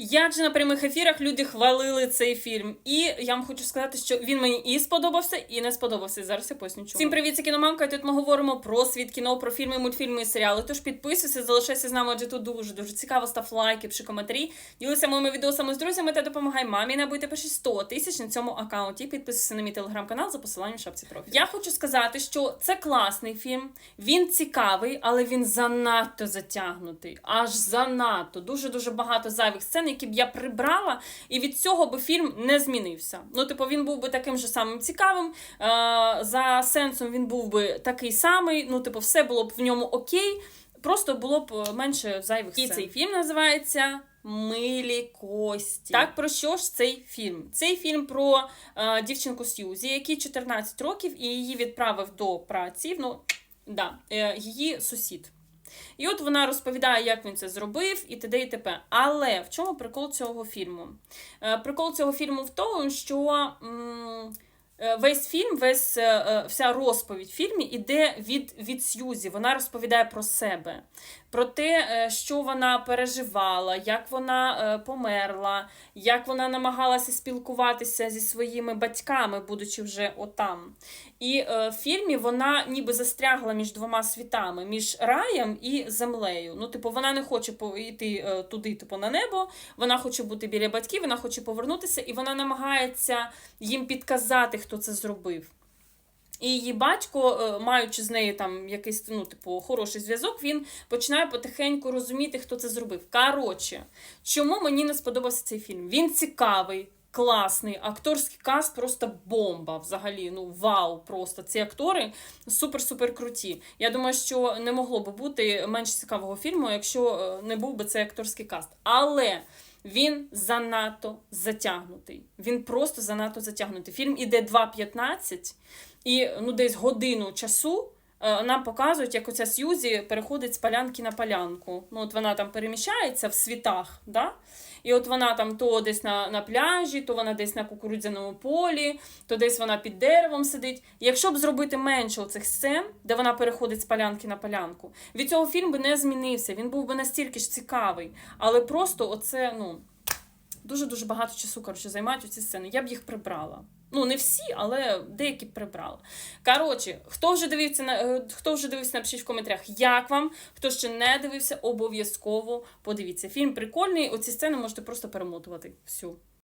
Як же на прямих ефірах люди хвалили цей фільм, і я вам хочу сказати, що він мені і сподобався, і не сподобався. Зараз я поясню чому. Всім привіт, це кіномамка. і Тут ми говоримо про світ кіно, про фільми, мультфільми і серіали. Тож підписуйся, залишайся з нами, адже тут дуже дуже цікаво. Став лайки, пиши коментарі. Ділися моїми відеосами з друзями та допомагай мамі набити перші 100 тисяч на цьому аккаунті. Підписуйся на мій телеграм-канал за посиланням в шапці профілю. Я хочу сказати, що це класний фільм. Він цікавий, але він занадто затягнутий. Аж занадто. Дуже дуже багато зайвих сцен, які б я прибрала, і від цього би фільм не змінився. Ну, типу, він був би таким же самим цікавим. Е, за сенсом він був би такий самий. Ну, типу, все було б в ньому окей. Просто було б е, менше зайвих сцен. І цей фільм називається Милі Кості. Так про що ж цей фільм? Цей фільм про е, дівчинку Сьюзі, якій 14 років, і її відправив до праці. Ну, да, е, її сусід. І от вона розповідає, як він це зробив, і т.д. і т.п. Але в чому прикол цього фільму? Е, прикол цього фільму в тому, що. м, Весь фільм, весь е, е, вся розповідь в фільмі іде від, від Сьюзі. Вона розповідає про себе, про те, е, що вона переживала, як вона е, померла, як вона намагалася спілкуватися зі своїми батьками, будучи вже отам. І е, в фільмі вона ніби застрягла між двома світами, між раєм і землею. Ну, типу, вона не хоче йти е, туди, типу, на небо, вона хоче бути біля батьків, вона хоче повернутися, і вона намагається їм підказати, хто це зробив. І її батько, е, маючи з нею там якийсь ну, типу, хороший зв'язок, він починає потихеньку розуміти, хто це зробив. Коротше, чому мені не сподобався цей фільм? Він цікавий, класний, акторський каст просто бомба. Взагалі, ну вау, просто ці актори супер-супер круті. Я думаю, що не могло би бути менш цікавого фільму, якщо е, не був би цей акторський каст. Але. Він занадто затягнутий. Він просто занадто затягнутий. Фільм іде 2.15, і ну, десь годину часу нам показують, як оця Сьюзі переходить з полянки на полянку. Ну, от вона там переміщається в світах. Да? І от вона там то десь на, на пляжі, то вона десь на кукурудзяному полі, то десь вона під деревом сидить. Якщо б зробити менше оцих сцен, де вона переходить з полянки на полянку, від цього фільм би не змінився. Він був би настільки ж цікавий. Але просто оце, ну. Дуже-дуже багато часу, коротше, займають ці сцени. Я б їх прибрала. Ну, не всі, але деякі прибрала. Коротше, хто вже дивився на е, хто вже дивився, напишіть в коментарях, як вам. Хто ще не дивився, обов'язково подивіться. Фільм прикольний. Оці сцени можете просто перемотувати. Всю.